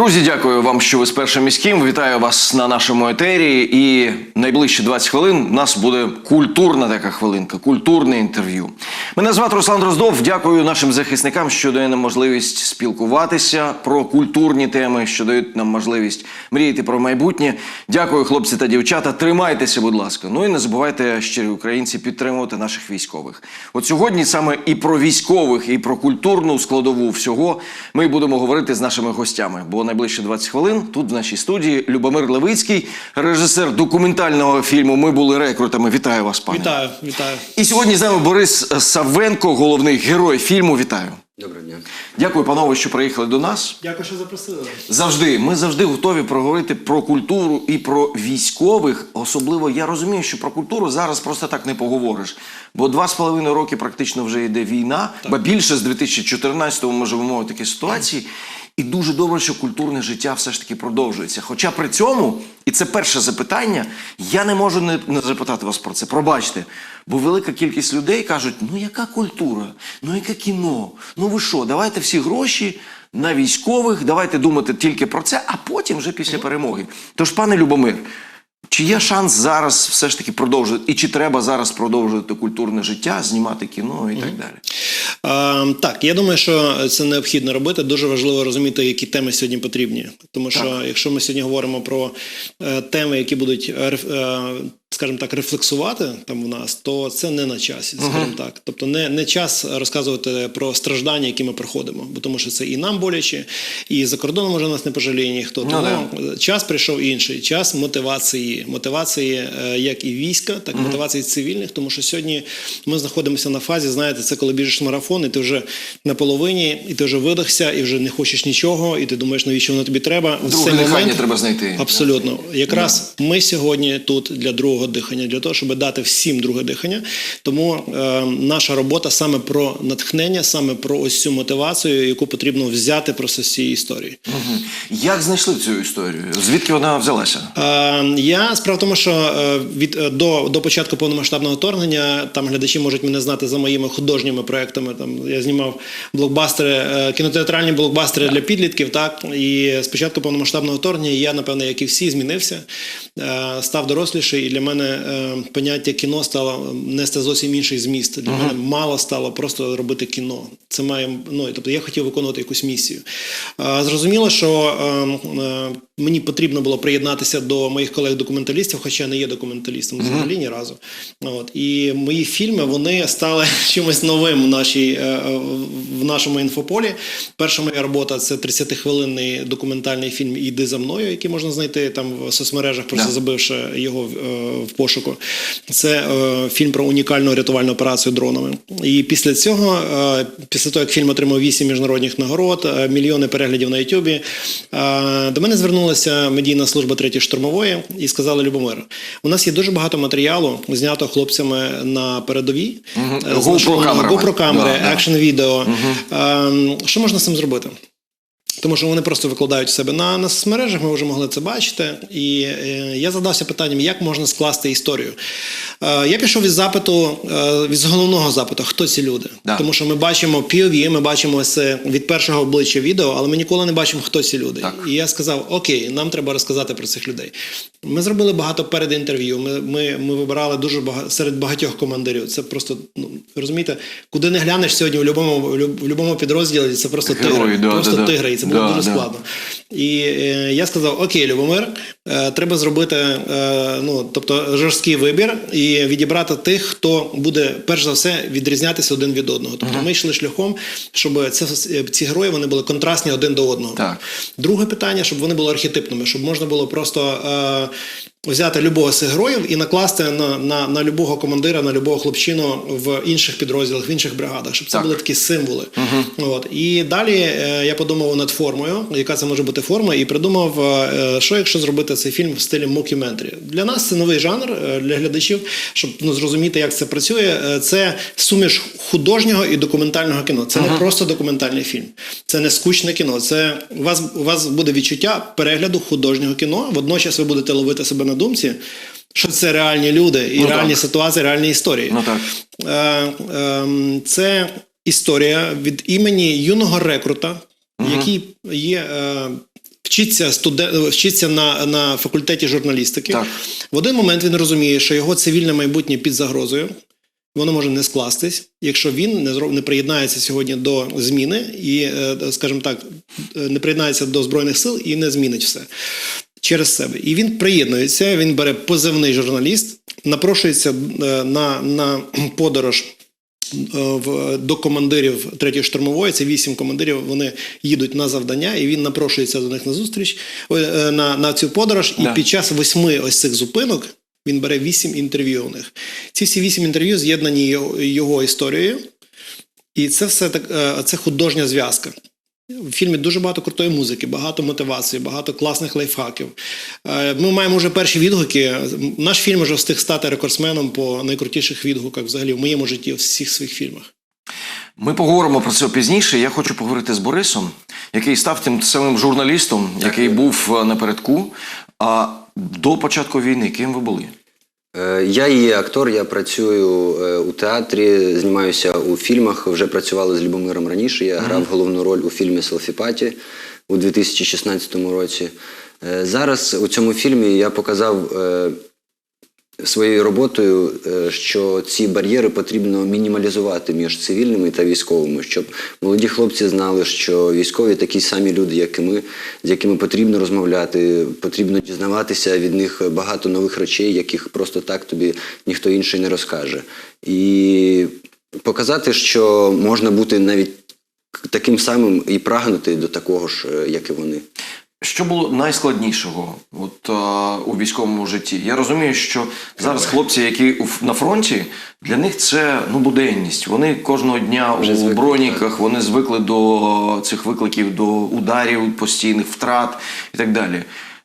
Друзі, дякую вам, що ви з першим міським. Вітаю вас на нашому етері. І найближчі 20 хвилин у нас буде культурна така хвилинка, культурне інтерв'ю. Мене звати Руслан Дроздов. Дякую нашим захисникам, що дають нам можливість спілкуватися про культурні теми, що дають нам можливість мріяти про майбутнє. Дякую, хлопці та дівчата. Тримайтеся, будь ласка. Ну і не забувайте, щирі українці, підтримувати наших військових. От сьогодні саме і про військових, і про культурну складову всього ми будемо говорити з нашими гостями. Бо найближче 20 хвилин тут в нашій студії Любомир Левицький, режисер документального фільму Ми були рекрутами. Вітаю вас, пане. Вітаю, вітаю. І сьогодні з нами Борис Савенко, головний герой фільму. Вітаю. Доброго дня. Дякую, панове, що приїхали до нас. Дякую, що запросили. Завжди ми завжди готові проговорити про культуру і про військових. Особливо я розумію, що про культуру зараз просто так не поговориш. Бо два з половиною роки практично вже йде війна, бо більше з 2014-го ми живемо в такій ситуації. І дуже добре, що культурне життя все ж таки продовжується. Хоча при цьому, і це перше запитання, я не можу не, не запитати вас про це. Пробачте. Бо велика кількість людей кажуть: ну яка культура, ну яке кіно? Ну ви що, давайте всі гроші на військових, давайте думати тільки про це, а потім вже після перемоги. Тож, пане Любомир, чи є шанс зараз все ж таки продовжувати, і чи треба зараз продовжувати культурне життя, знімати кіно і так далі? Е, так, я думаю, що це необхідно робити. Дуже важливо розуміти, які теми сьогодні потрібні. Тому що якщо ми сьогодні говоримо про е, теми, які будуть е, е, скажімо так, рефлексувати там в нас, то це не на часі, скажімо так. Тобто не, не час розказувати про страждання, які ми проходимо, бо тому що це і нам боляче, і за кордоном може нас не пожаліє ніхто. Ну, Тому час прийшов інший, час мотивації, мотивації е, як і війська, так і мотивації цивільних, тому що сьогодні ми знаходимося на фазі, знаєте, це коли біжиш марафон, і ти вже на половині, і ти вже видохся, і вже не хочеш нічого, і ти думаєш, навіщо воно тобі треба. Друге дихання треба знайти. Абсолютно. Якраз ми сьогодні тут для другого дихання, для того, щоб дати всім друге дихання. Тому е, наша робота саме про натхнення, саме про ось цю мотивацію, яку потрібно взяти просто з цієї історії. Мгм. Як знайшли цю історію? Звідки вона взялася? Е, я справа в тому, що е, від е, до, до початку повномасштабного вторгнення там глядачі можуть мене знати за моїми художніми проектами. Там я знімав блокбастери, е, кінотеатральні блокбастери для підлітків. Так і з початку повномасштабного вторгнення я, напевно, як і всі, змінився, е, став доросліший, і для мене е, поняття кіно стало нести зовсім інший зміст. Для мене мало стало просто робити кіно. Це має ну тобто я хотів виконувати якусь місію. Е, Зрозуміло, що е, е, мені потрібно було приєднатися до моїх колег-документалістів, хоча я не є документалістом взагалі ні разу. От і мої фільми вони стали чимось новим в нашій е, е, в нашому інфополі. Перша моя робота це 30-хвилинний документальний фільм Іди за мною, який можна знайти там в соцмережах, просто забивши його в, е, в пошуку. Це фільм про унікальну рятувальну операцію дронами. І після цього, після того як фільм отримав 8 міжнародних нагород, мільйони переглядів на Ютубі, до мене звернулася медійна служба третьої штурмової і сказали: Любомир, у нас є дуже багато матеріалу, знято хлопцями на передовій. Мгм. е, про камери, Да, да. екшн відео. Ем, Що можна з цим зробити? Тому що вони просто викладають себе на, на соцмережах, ми вже могли це бачити. І е, я задався питанням, як можна скласти історію. Е, я пішов від запиту, е, від головного запиту, хто ці люди. Да. Тому що ми бачимо POV, ми бачимо це від першого обличчя відео, але ми ніколи не бачимо, хто ці люди. Так. І я сказав: Окей, нам треба розказати про цих людей. Ми зробили багато передінтерв'ю. Ми, ми, ми вибирали дуже багато серед багатьох командирів. Це просто ну розумієте, куди не глянеш сьогодні в будь-якому в будь-якому підрозділі. Це просто Герої, тигри. да, просто да. тигри. Це було Да, дуже да. складно. І е, я сказав: Окей, Любомир, е, треба зробити е, ну, тобто жорсткий вибір і відібрати тих, хто буде перш за все відрізнятися один від одного. Тобто ми йшли шляхом, щоб це, ці герої вони були контрастні один до одного. Так. Друге питання, щоб вони були архетипними, щоб можна було просто е, взяти любого з цих героїв і накласти на, на, на любого командира, на любого хлопчину в інших підрозділах, в інших бригадах, щоб це Так. були такі символи. От. І далі е, я подумав над формою, яка це може бути форма, і придумав, е, що якщо зробити цей фільм в стилі мокюментрі. Для нас це новий жанр е, для глядачів, щоб ну, зрозуміти, як це працює. Е, Це суміш художнього і документального кіно. Це не просто документальний фільм, це не скучне кіно. Це у вас у вас буде відчуття перегляду художнього кіно. Водночас ви будете ловити себе на думці. Що це реальні люди і Ну, реальні так. ситуації, реальні історії. Ну так. Е, ем, це історія від імені юного рекрута, який є е, вчиться, студент, вчиться на, на факультеті журналістики. Так. В один момент він розуміє, що його цивільне майбутнє під загрозою. Воно може не скластись, якщо він не зро- не приєднається сьогодні до зміни і, е, скажімо так, е, не приєднається до збройних сил і не змінить все через себе. І він приєднується. Він бере позивний журналіст, напрошується е, на, на подорож. е, В, до командирів третьої штурмової, це вісім командирів. Вони їдуть на завдання, і він напрошується до них на зустріч е, на, на цю подорож. І Да. під час восьми ось цих зупинок він бере вісім інтерв'ю у них. Ці всі вісім інтерв'ю з'єднані його, історією, і це все так, це художня зв'язка. В фільмі дуже багато крутої музики, багато мотивації, багато класних лайфхаків. Е, Ми маємо вже перші відгуки. Наш фільм вже встиг стати рекордсменом по найкрутіших відгуках взагалі в моєму житті в всіх своїх фільмах. Ми поговоримо про це пізніше. Я хочу поговорити з Борисом, який став тим самим журналістом, який був е, напередку. А до початку війни ким ви були? Е, Я є актор, я працюю е, у театрі, знімаюся у фільмах. Вже працювали з Любомиром раніше. Я грав головну роль у фільмі Селфіпаті у 2016 році. Е, Зараз у цьому фільмі я показав своєю роботою, е, що ці бар'єри потрібно мінімалізувати між цивільними та військовими, щоб молоді хлопці знали, що військові такі самі люди, як і ми, з якими потрібно розмовляти, потрібно дізнаватися від них багато нових речей, яких просто так тобі ніхто інший не розкаже. І показати, що можна бути навіть таким самим і прагнути до такого ж, е, як і вони. Що було найскладнішого от, а, у військовому житті? Я розумію, що зараз хлопці, які на фронті, для них це ну, буденність. Вони кожного дня Вже у звикли, броніках, вони звикли до цих викликів, до ударів, постійних втрат і так далі.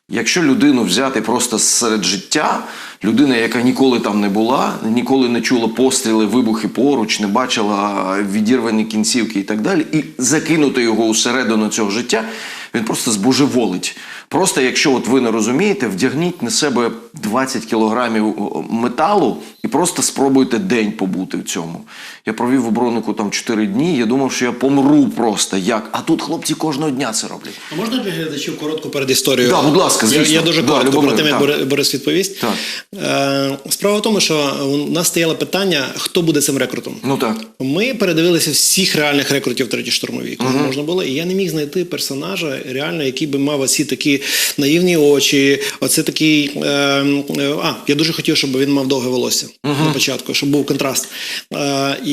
Якщо людину взяти просто серед життя, людина, яка ніколи там не була, ніколи не чула постріли, вибухи поруч, не бачила відірвані кінцівки і так далі, і закинути його усередину цього життя, він просто збожеволить. Просто якщо от ви не розумієте, вдягніть на себе 20 кілограмів металу і просто спробуйте день побути в цьому. Я провів у бронику там 4 дні. Я думав, що я помру просто як. А тут хлопці кожного дня це роблять. А можна для глядачів коротку передісторію? Да, будь ласка, Я, звісно. я дуже Да, коротко Любомир, про тим, як Борис відповість. Так. Е, справа в тому, що у нас стояло питання, хто буде цим рекрутом. Ну так. Ми передивилися всіх реальних рекрутів треті штурмові, кого можна було, і я не міг знайти персонажа реально, який би мав оці такі наївні очі. Оце такий. Е, е, а, я дуже хотів, щоб він мав довге волосся на початку, щоб був контраст. Е, і,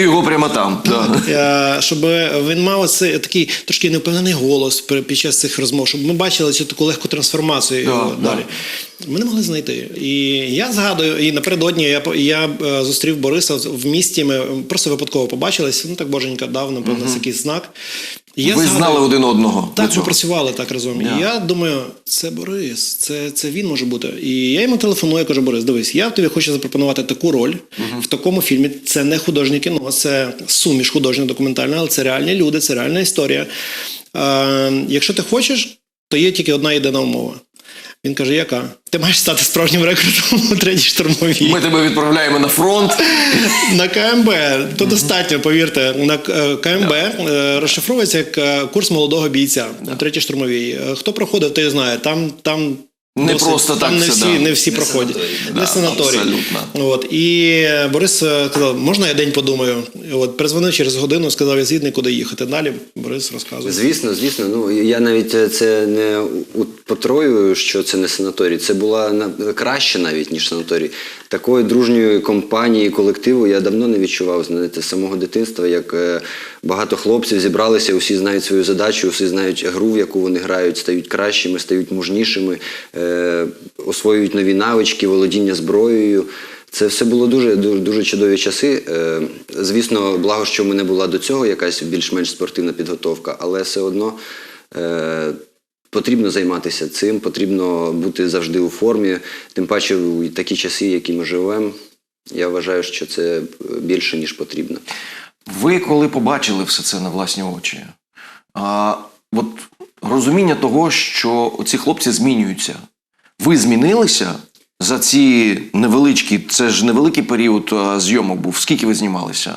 його прямо там. Да. Е, щоб він мав оце такий трошки невпевнений голос під час цих розмов, щоб ми бачили цю таку легку трансформацію Да, його да. далі. Ми не могли знайти. І я згадую, і напередодні я, я е, зустрів Бориса в місті. Ми просто випадково побачились. Ну так боженька дав, напевно, це якийсь знак. І я Ви згадую- знали один одного. так, ми працювали так разом. Yeah. І я думаю, це Борис, це, це він може бути. І я йому телефоную, кажу, Борис, дивись, я тобі хочу запропонувати таку роль в такому фільмі. Це не художнє кіно, це суміш художньо документальне, але це реальні люди, це реальна історія. Е, якщо ти хочеш, то є тільки одна єдина умова. Він каже: яка? Ти маєш стати справжнім рекрутом у третій штурмовій. Ми тебе відправляємо на фронт. На КМБ то достатньо, повірте. На е, КМБ е, розшифровується як е, курс молодого бійця на третій штурмовій. Хто проходив, той знає. Там там Не просто там так не це, всі, да. не всі Не проходять. санаторій. Не Да, санаторій. абсолютно. От і Борис е, сказав, можна я день подумаю. От перезвонив через годину, сказав, я згідний, куди їхати. Далі Борис розказує. Звісно, звісно. Ну я навіть е, це не у- потрою, що це не санаторій. Це була на- краще навіть ніж санаторій. Такої дружньої компанії, колективу я давно не відчував знаєте, з самого дитинства. Як е, багато хлопців зібралися, усі знають свою задачу, усі знають гру, в яку вони грають, стають кращими, стають мужнішими, е, освоюють нові навички, володіння зброєю. Це все було дуже дуже, дуже чудові часи. Е, звісно, благо, що в мене була до цього якась більш-менш спортивна підготовка, але все одно е, потрібно займатися цим, потрібно бути завжди у формі. Тим паче у такі часи, які ми живемо. Я вважаю, що це більше ніж потрібно. Ви коли побачили все це на власні очі, а, от розуміння того, що ці хлопці змінюються. Ви змінилися за ці невеличкі, це ж невеликий період зйомок був. Скільки ви знімалися?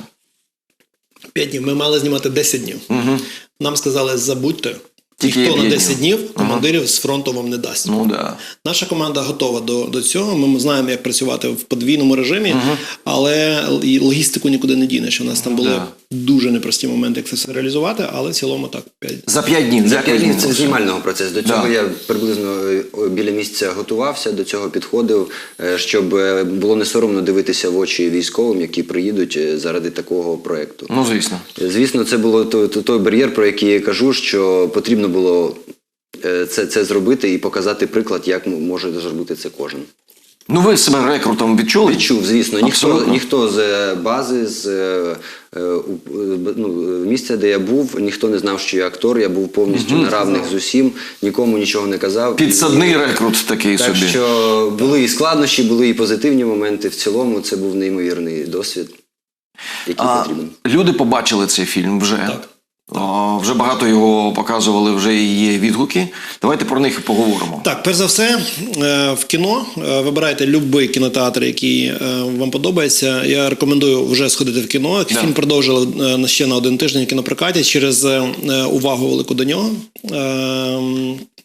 П'ять днів. Ми мали знімати 10 днів. Угу. Нам сказали, забудьте. Тільки Ніхто на п'ять 10 днів. командирів з фронту вам не дасть. Ну да. Наша команда готова до, до цього. Ми знаємо, як працювати в подвійному режимі, але і логістику нікуди не дінеш. У нас там були Да. дуже непрості моменти, як це все реалізувати, але в цілому так. п'ять. За п'ять днів. За як п'ять ви днів це знімального процесу. До цього Да. я приблизно е, біля місяця готувався, до цього підходив, е, щоб е, було не соромно дивитися в очі військовим, які приїдуть заради такого проекту. Ну, звісно. Звісно, це було той, той, той бар'єр, про який я кажу, що потрібно було е, це, це зробити і показати приклад, як може зробити це кожен. Ну, ви себе рекрутом відчули? Відчув, звісно, ніхто, ніхто з е, бази, з е, ну, місця, де я був, ніхто не знав, що я актор. Я був повністю на равних з усім, нікому нічого не казав. Підсадний рекрут такий Так собі. що були і складнощі, були і позитивні моменти. В цілому це був неймовірний досвід, який А, потрібен. люди побачили цей фільм вже. Так. Вже багато його показували, вже є відгуки. Давайте про них і поговоримо. Так, перш за все, е, в кіно е, вибирайте будь-який кінотеатр, який е, вам подобається. Я рекомендую вже сходити в кіно. Да. Фільм продовжили е, на ще на один тиждень в кінопрокаті через увагу велику до нього.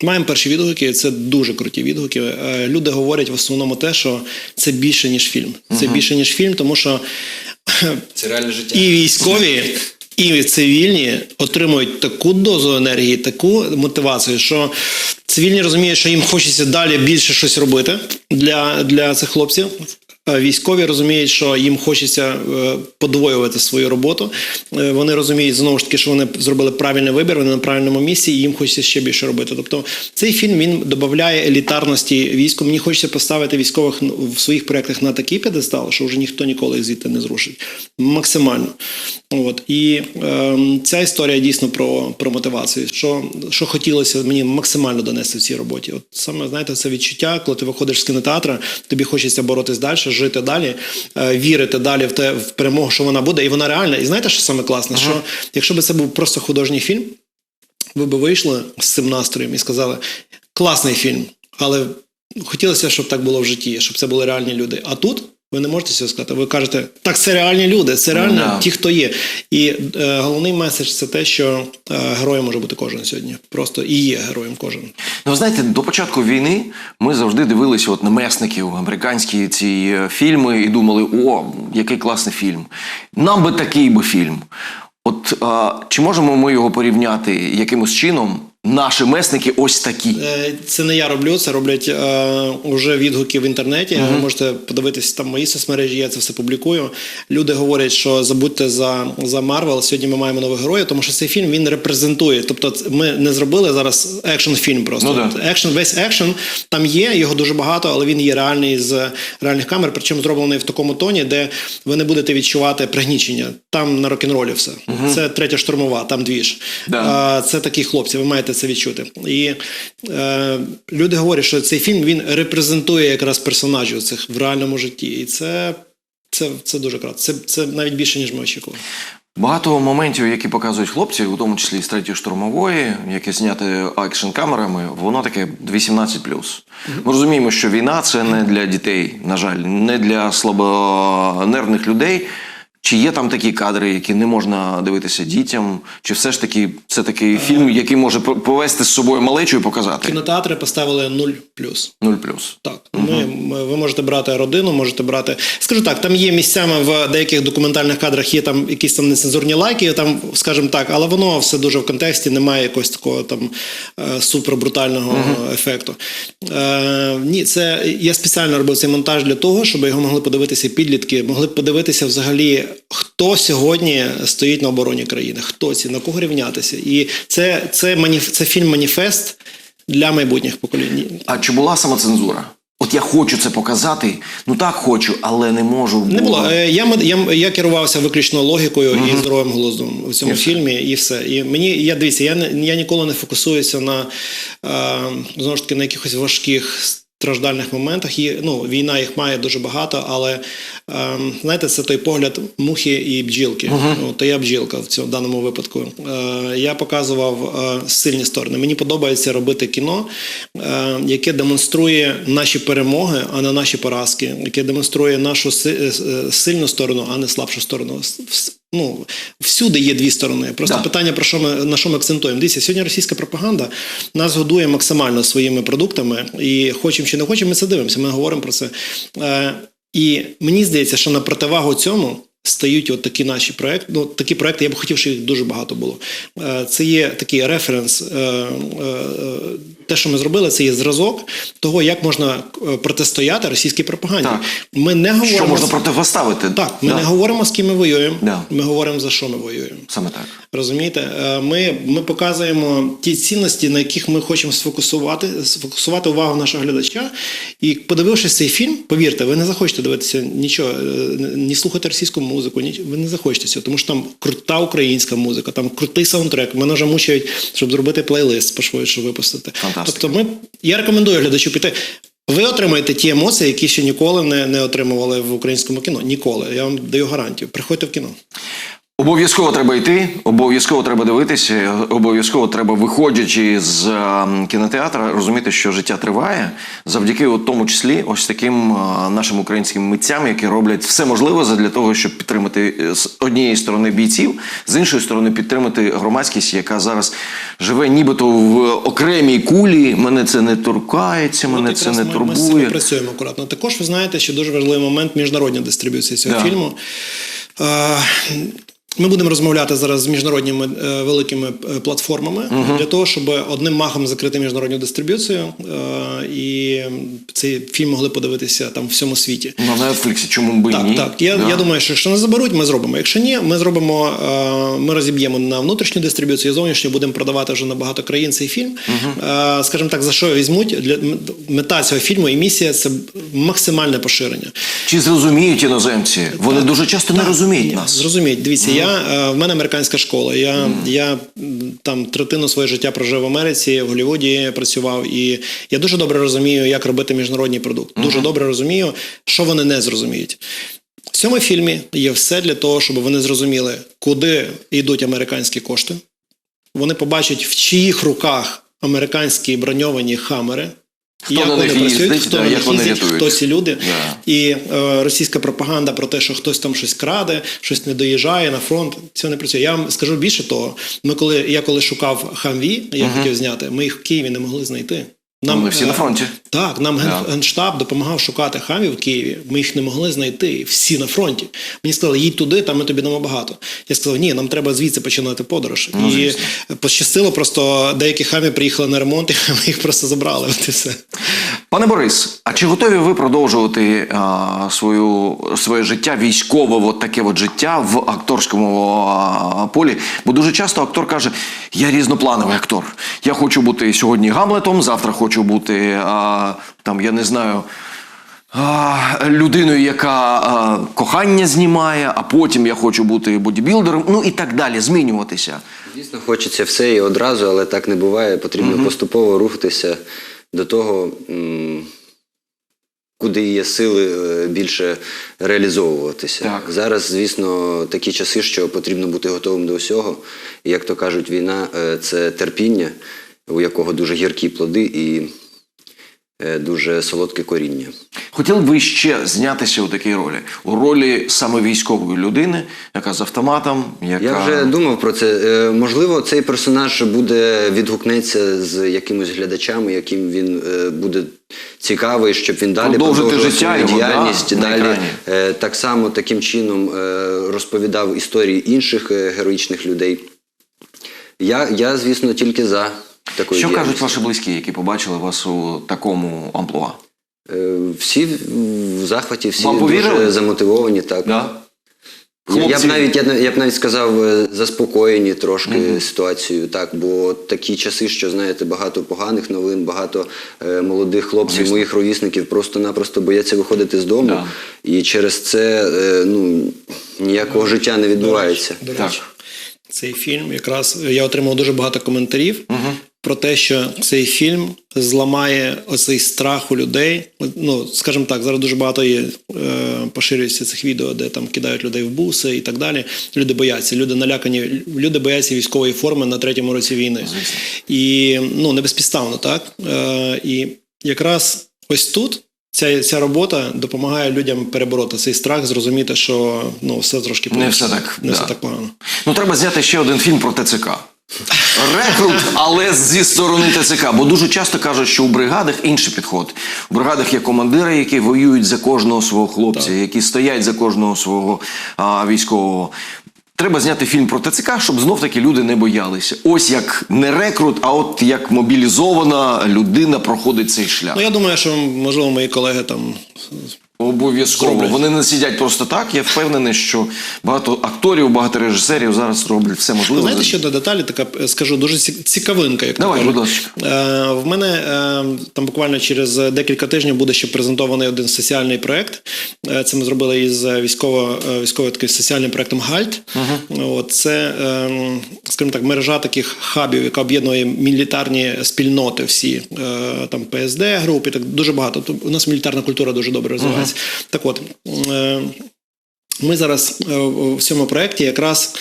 Маємо перші відгуки. Це дуже круті відгуки. Люди говорять в основному те, що це більше ніж фільм. Це більше ніж фільм, тому що Це реальне життя. і військові, і цивільні отримують таку дозу енергії, таку мотивацію, що цивільні розуміють, що їм хочеться далі більше щось робити для, для цих хлопців. А Військові розуміють, що їм хочеться е, подвоювати свою роботу. Е, Вони розуміють знову ж таки, що вони зробили правильний вибір, вони на правильному місці, і їм хочеться ще більше робити. Тобто цей фільм він додає елітарності війську. Мені хочеться поставити військових в своїх проєктах на такий п'єдестал, що вже ніхто ніколи їх звідти не зрушить. Максимально. От і е, ця історія дійсно про, про мотивацію. Що, що хотілося мені максимально донести в цій роботі. От саме знаєте, це відчуття, коли ти виходиш з кінотеатра, тобі хочеться боротись далі, жити далі, е, вірити далі в те в перемогу, що вона буде, і вона реальна. І знаєте, що саме класне? Що якщо б це був просто художній фільм, ви б вийшли з цим настроєм і сказали: класний фільм, але хотілося, щоб так було в житті, щоб це були реальні люди. А тут. Ви не можете цього сказати. Ви кажете, так це реальні люди, це реально Да. ті, хто є. І е, головний меседж це те, що е, героєм може бути кожен сьогодні. Просто і є героєм кожен. Ну, ви знаєте, до початку війни ми завжди дивилися от на месників, американські ці е, фільми, і думали, о, який класний фільм. Нам би такий би фільм. От а, чи можемо ми його порівняти якимось чином? Наші месники ось такі. Е, Це не я роблю, це роблять е, уже відгуки в інтернеті. Ви можете подивитися там мої соцмережі, я це все публікую. Люди говорять, що забудьте за, за Марвел. Сьогодні ми маємо нових героїв, тому що цей фільм він репрезентує. Тобто, ми не зробили зараз екшн фільм просто. Ну да. Екшн, весь екшн там є, його дуже багато, але він є реальний з реальних камер, причому зроблений в такому тоні, де ви не будете відчувати пригнічення. Там на рок-н-ролі все. Це третя штурмова, там дві ж. Да. А, це такі хлопці, ви маєте це відчути. І е, люди говорять, що цей фільм він репрезентує якраз персонажів цих в реальному житті. І це, це, це дуже круто. Це, це навіть більше, ніж ми очікували. Багато моментів, які показують хлопці, у тому числі з третьої штурмової, яке зняте екшн камерами, воно таке 18 Ми розуміємо, що війна це не для дітей, на жаль, не для слабонервних людей. Чи є там такі кадри, які не можна дивитися дітям? Чи все ж таки це такий фільм, який може по- повести з собою малечу і показати? Кінотеатри поставили 0 Нуль плюс. Так, ми, ми, ви можете брати родину, можете брати. Скажу так, там є місцями в деяких документальних кадрах є там якісь там нецензурні лайки, там, скажімо так, але воно все дуже в контексті, немає якогось такого там е, супербрутального ефекту. Е, ні, це я спеціально робив цей монтаж для того, щоб його могли подивитися підлітки, могли б подивитися взагалі, хто сьогодні стоїть на обороні країни, хто ці, на кого рівнятися. І це, це, маніф, це фільм маніфест для майбутніх поколінь. А чи була самоцензура? От я хочу це показати, ну так хочу, але не можу. Не було. Е, Я, я, я керувався виключно логікою і здоровим глуздом у цьому І фільмі, і все. І мені, я дивіться, я, я ніколи не фокусуюся на е, знову ж таки на якихось важких страждальних моментах. І, ну, війна їх має дуже багато, але е, знаєте, це той погляд мухи і бджілки. Ну, то я бджілка в цьому в даному випадку. Е, я показував е, сильні сторони. Мені подобається робити кіно, е, яке демонструє наші перемоги, а не наші поразки, яке демонструє нашу си- е, е, сильну сторону, а не слабшу сторону. Ну, всюди є дві сторони. Просто Да. питання, про що ми на що ми акцентуємо. Дивіться, сьогодні російська пропаганда нас годує максимально своїми продуктами, і хочемо чи не хочемо, ми це дивимося. Ми говоримо про це. Е, і мені здається, що на противагу цьому. Стають от такі наші проекти. Ну, такі проекти, я б хотів, щоб їх дуже багато було. Е, Це є такий референс. е, е, е, Те, що ми зробили, це є зразок того, як можна е, протистояти російській пропаганді. Так. Ми не говоримо Що можна протиставити? так. Ми Да. не говоримо з ким ми воюємо. Да. Ми говоримо за що ми воюємо. Саме так. Розумієте, Е, ми, ми показуємо ті цінності, на яких ми хочемо сфокусувати, сфокусувати увагу нашого глядача. І подивившись цей фільм, повірте, ви не захочете дивитися нічого, е, ні слухати російську музику, ні, ви не захочете цього, тому що там крута українська музика, там крутий саундтрек. Мене вже мучають, щоб зробити плейлист пошвидше випустити. Фантастика. Тобто, ми я рекомендую глядачу піти. Ви отримаєте ті емоції, які ще ніколи не, не отримували в українському кіно. Ніколи. Я вам даю гарантію. Приходьте в кіно. Обов'язково треба йти, обов'язково треба дивитися, обов'язково треба, виходячи з е, кінотеатра, розуміти, що життя триває завдяки, от тому числі, ось таким е, нашим українським митцям, які роблять все можливе для того, щоб підтримати е, з однієї сторони бійців, з іншої сторони підтримати громадськість, яка зараз живе нібито в окремій кулі. Мене це не торкається, мене От це не ми, Ми з працюємо акуратно. Також ви знаєте, що дуже важливий момент міжнародна дистриб'юція цього Да. фільму. Ми будемо розмовляти зараз з міжнародними е, великими е, платформами для того, щоб одним махом закрити міжнародну дистриб'юцію, е, і цей фільм могли подивитися там в всьому світі. На Netflix, чому б Так, ні? так. Я, Да. я думаю, що якщо не заберуть, ми зробимо. Якщо ні, ми зробимо, ми розіб'ємо на внутрішню дистриб'юцію, зовнішню будемо продавати вже на багато країн цей фільм. Е, Скажімо так, за що візьмуть для мета цього фільму і місія це максимальне поширення. Чи зрозуміють іноземці? Вони дуже часто не розуміють нас. Зрозуміють. Дивіться, я е, в мене американська школа. Я, я там третину своє життя прожив в Америці, в Голлівуді працював, і я дуже добре розумію, як робити міжнародний продукт. Дуже добре розумію, що вони не зрозуміють. В цьому фільмі є все для того, щоб вони зрозуміли, куди йдуть американські кошти. Вони побачать, в чиїх руках американські броньовані хамери. Хто як вони працюють, їздить, хто на них їздить, рятують. хто ці люди. Yeah. І е, російська пропаганда про те, що хтось там щось краде, щось не доїжджає на фронт. Це не працює. Я вам скажу більше того. Ми коли я коли шукав хамві, я хотів зняти, ми їх в Києві не могли знайти. Ми всі е, на фронті. Так, нам генштаб допомагав шукати хамів в Києві. Ми їх не могли знайти. Всі на фронті. Мені сказали, їдь туди, там ми тобі дамо багато. Я сказав, ні, нам треба звідси починати подорож. Ну, і звісно. пощастило, просто деякі хамі приїхали на ремонт, і ми їх просто забрали. От і все. Пане Борис, а чи готові ви продовжувати а, свою, своє життя, військове, от таке от життя в акторському а, полі? Бо дуже часто актор каже: я різноплановий актор. Я хочу бути сьогодні Гамлетом, завтра хочу бути а, там, я не знаю. а, Людиною, яка а, кохання знімає, а потім я хочу бути бодібілдером, ну і так далі, змінюватися. Звісно, хочеться все і одразу, але так не буває. Потрібно поступово рухатися до того, куди є сили е, більше реалізовуватися. Так. Зараз, звісно, такі часи, що потрібно бути готовим до всього. І, як то кажуть, війна е, це терпіння, у якого дуже гіркі плоди і дуже солодке коріння. Хотіли б ви ще знятися у такій ролі? У ролі саме військової людини, яка з автоматом, яка. Я вже думав про це. Е, Можливо, цей персонаж буде відгукнеться з якимось глядачами, яким він е, буде цікавий, щоб він далі продовжував життя свою його, діяльність, на далі е, так само таким чином е, розповідав історії інших е, героїчних людей. Я, я, звісно, тільки за такою Що кажуть ваші близькі, які побачили вас у такому амплуа? Е, Всі в захваті, всі Вам повірили? дуже замотивовані. Так. Да? Я, я б Хлопці- навіть я, б- я б навіть сказав е, заспокоєні трошки ситуацією, так бо такі часи, що знаєте, багато поганих новин, багато е, молодих хлопців, Звісно. моїх ровісників просто-напросто бояться виходити з дому, Да. і через це е, ну ніякого життя не відбувається. До Так. речі, цей фільм якраз я отримав дуже багато коментарів про те, що цей фільм зламає оцей страх у людей. Ну, скажімо так, зараз дуже багато є, е, поширюється цих відео, де там кидають людей в буси і так далі. Люди бояться, люди налякані, люди бояться військової форми на третьому році війни. І ну, не безпідставно, так? Е, і якраз ось тут Ця, ця робота допомагає людям перебороти цей страх, зрозуміти, що ну все трошки Не все так, не да. все так погано. Ну, треба зняти ще один фільм про ТЦК. Рекрут, але зі сторони ТЦК. Бо дуже часто кажуть, що у бригадах інший підход. У бригадах є командири, які воюють за кожного свого хлопця, які стоять за кожного свого а, військового. Треба зняти фільм про ТЦК, щоб знов таки люди не боялися. Ось як не рекрут, а от як мобілізована людина проходить цей шлях. Ну я думаю, що можливо мої колеги там Обов'язково. Зроблять. Вони не сидять просто так. Я впевнений, що багато акторів, багато режисерів зараз роблять все можливе. знаєте, що до деталі, така е, скажу дуже цікавинка. Як Давай, будь ласка. Е, в мене е, там буквально через декілька тижнів буде ще презентований один соціальний проект. Е, це ми зробили із військово, е, військовим таким соціальним проектом Гальт. От це, е, скажімо так, мережа таких хабів, яка об'єднує мілітарні спільноти всі, е, там ПСД групи, так дуже багато. У нас мілітарна культура дуже добре розвивається. Так от. Е, ми зараз е, в цьому проєкті якраз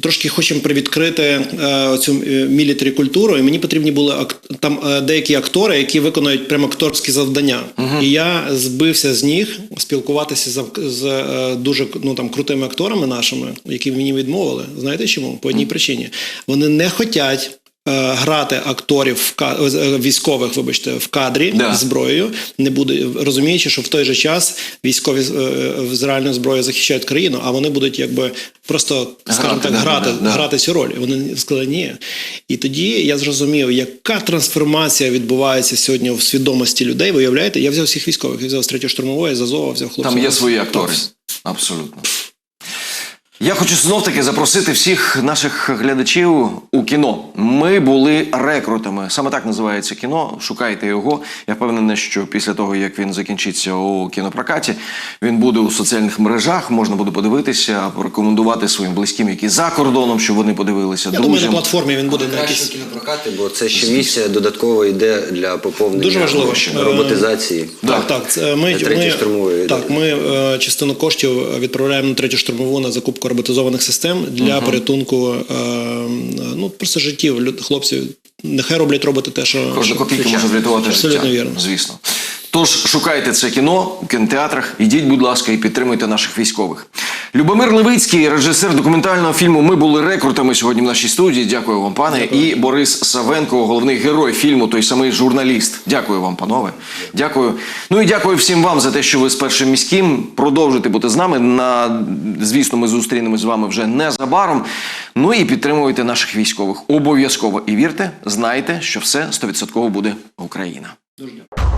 трошки хочемо привідкрити е, цю мілітарі культуру, і мені потрібні були там е, деякі актори, які виконують прямо акторські завдання. І я збився з них спілкуватися з, з е, дуже ну, там, крутими акторами нашими, які мені відмовили. Знаєте чому? По одній причині. Вони не хочуть. Е, Грати акторів в е, військових, вибачте, в кадрі Да. зброєю, не буде розуміючи, що в той же час військові е, з реальною зброєю захищають країну, а вони будуть якби просто, скажімо Грати, так, да, грати, да, да. грати цю роль. Вони сказали ні. І тоді я зрозумів, яка трансформація відбувається сьогодні в свідомості людей. Виявляєте, я взяв всіх військових, я взяв з третьої штурмової, з Азова, взяв хлопців. Там є свої актори. Абсолютно. Я хочу знов таки запросити всіх наших глядачів у кіно. Ми були рекрутами. Саме так називається кіно. Шукайте його. Я впевнений, що після того, як він закінчиться у кінопрокаті, він буде у соціальних мережах. Можна буде подивитися, порекомендувати своїм близьким, які за кордоном, щоб вони подивилися. Я думаю, на платформі він буде на Краще якійсь. кінопрокати, бо це ще місце додатково йде для поповнення Дуже важливо. грошей, Е, роботизації. Так, так. Це Ми, ми, штурмовий, так, ми е, частину коштів відправляємо на третю штурмову на закупку роботизованих систем для порятунку е, ну, просто життів хлопців. Нехай роблять роботи те, що Кожна копійка може врятувати Абсолютно вірно. Звісно. Тож шукайте це кіно в кінотеатрах. Ідіть, будь ласка, і підтримуйте наших військових. Любомир Левицький, режисер документального фільму Ми були рекрутами сьогодні в нашій студії. Дякую вам, пане. І Борис Савенко, головний герой фільму, той самий журналіст. Дякую вам, панове. Дякую. Ну і дякую всім вам за те, що ви з першим міським продовжуєте бути з нами. На звісно, ми зустрінемось з вами вже незабаром. Ну і підтримуйте наших військових обов'язково. І вірте, знайте, що все 100% буде Україна. Дуже дякую.